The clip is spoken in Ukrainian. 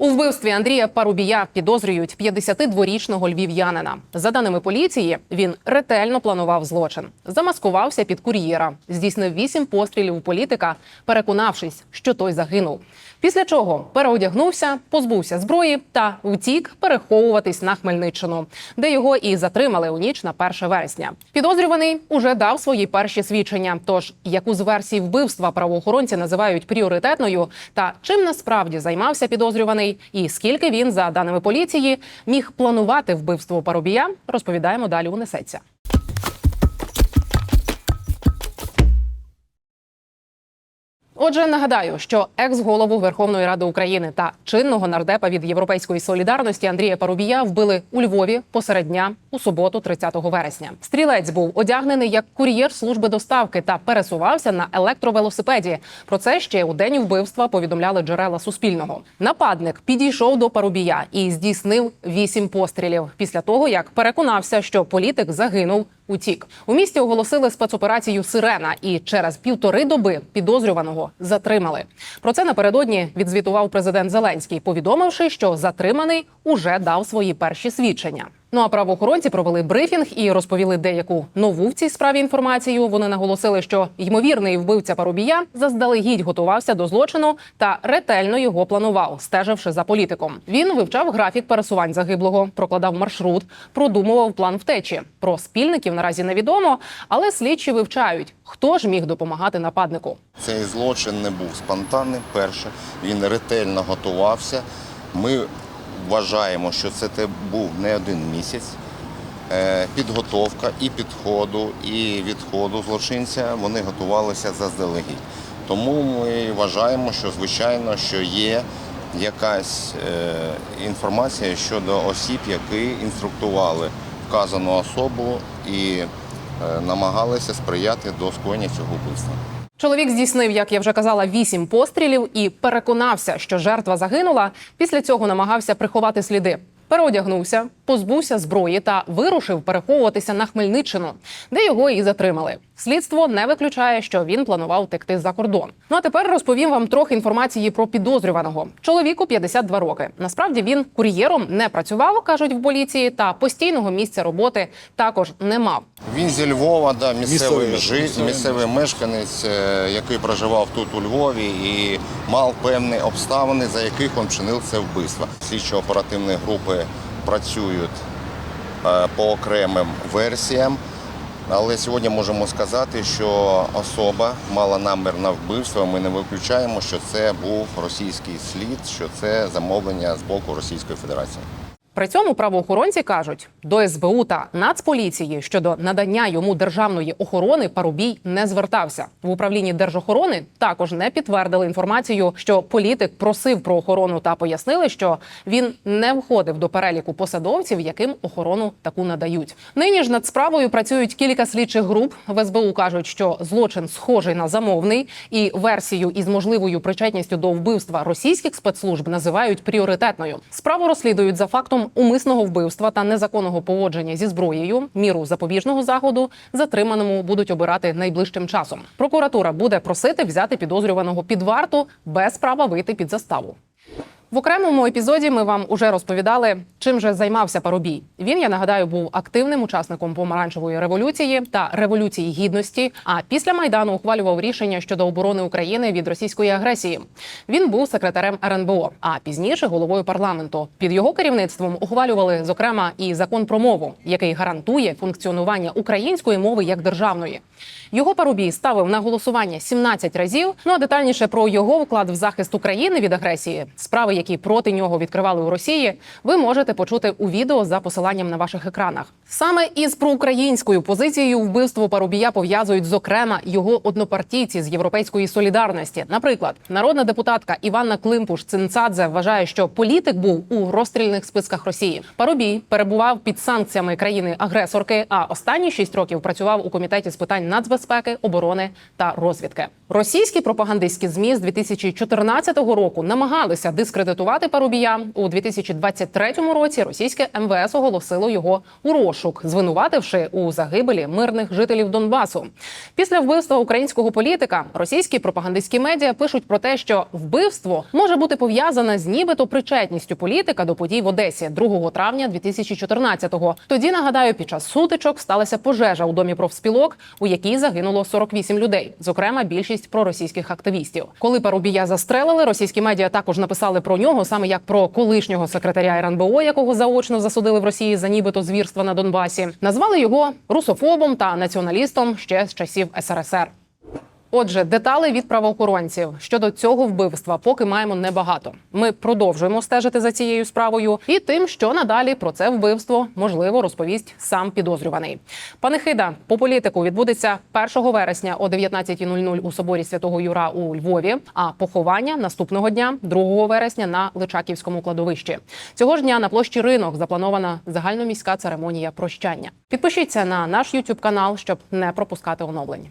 У вбивстві Андрія Парубія підозрюють 52-річного львів'янина. За даними поліції, він ретельно планував злочин, замаскувався під кур'єра, здійснив вісім пострілів у політика, переконавшись, що той загинув. Після чого переодягнувся, позбувся зброї та втік переховуватись на Хмельниччину, де його і затримали у ніч на 1 вересня. Підозрюваний уже дав свої перші свідчення. Тож яку з версій вбивства правоохоронці називають пріоритетною, та чим насправді займався підозрюваний, і скільки він, за даними поліції, міг планувати вбивство Парубія, розповідаємо далі. Унесеться. Отже, нагадаю, що екс-голову Верховної Ради України та чинного нардепа від Європейської солідарності Андрія Парубія вбили у Львові посеред дня у суботу, 30 вересня. Стрілець був одягнений як кур'єр служби доставки та пересувався на електровелосипеді. Про це ще у день вбивства повідомляли джерела Суспільного. Нападник підійшов до Парубія і здійснив вісім пострілів після того, як переконався, що політик загинув утік. У місті оголосили спецоперацію Сирена, і через півтори доби підозрюваного затримали. Про це напередодні відзвітував президент Зеленський, повідомивши, що затриманий уже дав свої перші свідчення. Ну а правоохоронці провели брифінг і розповіли деяку нову в цій справі інформацію. Вони наголосили, що ймовірний вбивця Парубія заздалегідь готувався до злочину та ретельно його планував, стеживши за політиком. Він вивчав графік пересувань загиблого, прокладав маршрут, продумував план втечі. Про спільників наразі невідомо, але слідчі вивчають, хто ж міг допомагати нападнику. Цей злочин не був спонтанним. Перше, він ретельно готувався. Ми вважаємо, що це був не один місяць. Е, Підготовка і підходу, і відходу злочинця вони готувалися заздалегідь. Тому ми вважаємо, що звичайно, що є якась е, інформація щодо осіб, які інструктували вказану особу і е, намагалися сприяти до скоєння цього вбивства. Чоловік здійснив, як я вже казала, вісім пострілів і переконався, що жертва загинула. Після цього намагався приховати сліди. Переодягнувся, позбувся зброї та вирушив переховуватися на Хмельниччину, де його і затримали. Слідство не виключає, що він планував текти за кордон. Ну а тепер розповім вам трохи інформації про підозрюваного. Чоловіку 52 роки. Насправді він кур'єром не працював, кажуть в поліції, та постійного місця роботи також не мав. Він зі Львова, да, місцевий Місцевий, житель, місцевий місцевий мешканець, е, який проживав тут у Львові і мав певні обставини, за яких він чинив це вбивство. Слідчо-оперативні групи працюють е, по окремим версіям. Але сьогодні можемо сказати, що особа мала намір на вбивство. Ми не виключаємо, що це був російський слід, що це замовлення з боку Російської Федерації. При цьому правоохоронці кажуть, до СБУ та Нацполіції щодо надання йому державної охорони Парубій не звертався. В управлінні держохорони також не підтвердили інформацію, що політик просив про охорону та пояснили, що він не входив до переліку посадовців, яким охорону таку надають. Нині ж над справою працюють кілька слідчих груп. В СБУ кажуть, що злочин схожий на замовний, і версію із можливою причетністю до вбивства російських спецслужб називають пріоритетною. Справу розслідують за фактом умисного вбивства та незаконного поводження зі зброєю. Міру запобіжного заходу затриманому будуть обирати найближчим часом. Прокуратура буде просити взяти підозрюваного під варту без права вийти під заставу. В окремому епізоді ми вам уже розповідали, чим же займався Парубій. Він, я нагадаю, був активним учасником помаранчевої революції та революції гідності. А після майдану ухвалював рішення щодо оборони України від російської агресії. Він був секретарем РНБО, а пізніше головою парламенту. Під його керівництвом ухвалювали зокрема і закон про мову, який гарантує функціонування української мови як державної. Його Парубій ставив на голосування 17 разів. Ну а детальніше про його вклад в захист України від агресії, справи, які проти нього відкривали у Росії, ви можете почути у відео за посиланням на ваших екранах. Саме із проукраїнською позицією вбивство Парубія пов'язують зокрема його однопартійці з європейської солідарності. Наприклад, народна депутатка Іванна Климпуш Цинцадзе вважає, що політик був у розстрільних списках Росії. Парубій перебував під санкціями країни-агресорки, а останні шість років працював у комітеті з питань нацбезпеки, оборони та розвідки. Російські пропагандистські змі з 2014 року намагалися дискредитувати Парубія у 2023 році російське МВС оголосило його у розшук, звинувативши у загибелі мирних жителів Донбасу. Після вбивства українського політика російські пропагандистські медіа пишуть про те, що вбивство може бути пов'язане з нібито причетністю політика до подій в Одесі 2 травня 2014-го. Тоді нагадаю, під час сутичок сталася пожежа у домі профспілок, у якій загинуло 48 людей, зокрема більшість проросійських активістів. Коли Парубія застрелили, російські медіа також написали про нього саме як про колишнього секретаря РНБО, якого заочно засудили в Росії за нібито звірства на Донбасі. Назвали його русофобом та націоналістом ще з часів СРСР. Отже, деталей від правоохоронців щодо цього вбивства поки маємо небагато. Ми продовжуємо стежити за цією справою і тим, що надалі про це вбивство можливо розповість сам підозрюваний. Панихида по політику відбудеться 1 вересня о 19.00 у соборі святого Юра у Львові. А поховання наступного дня, 2 вересня, на Личаківському кладовищі. Цього ж дня на площі ринок запланована загальноміська церемонія прощання. Підпишіться на наш YouTube канал, щоб не пропускати оновлень.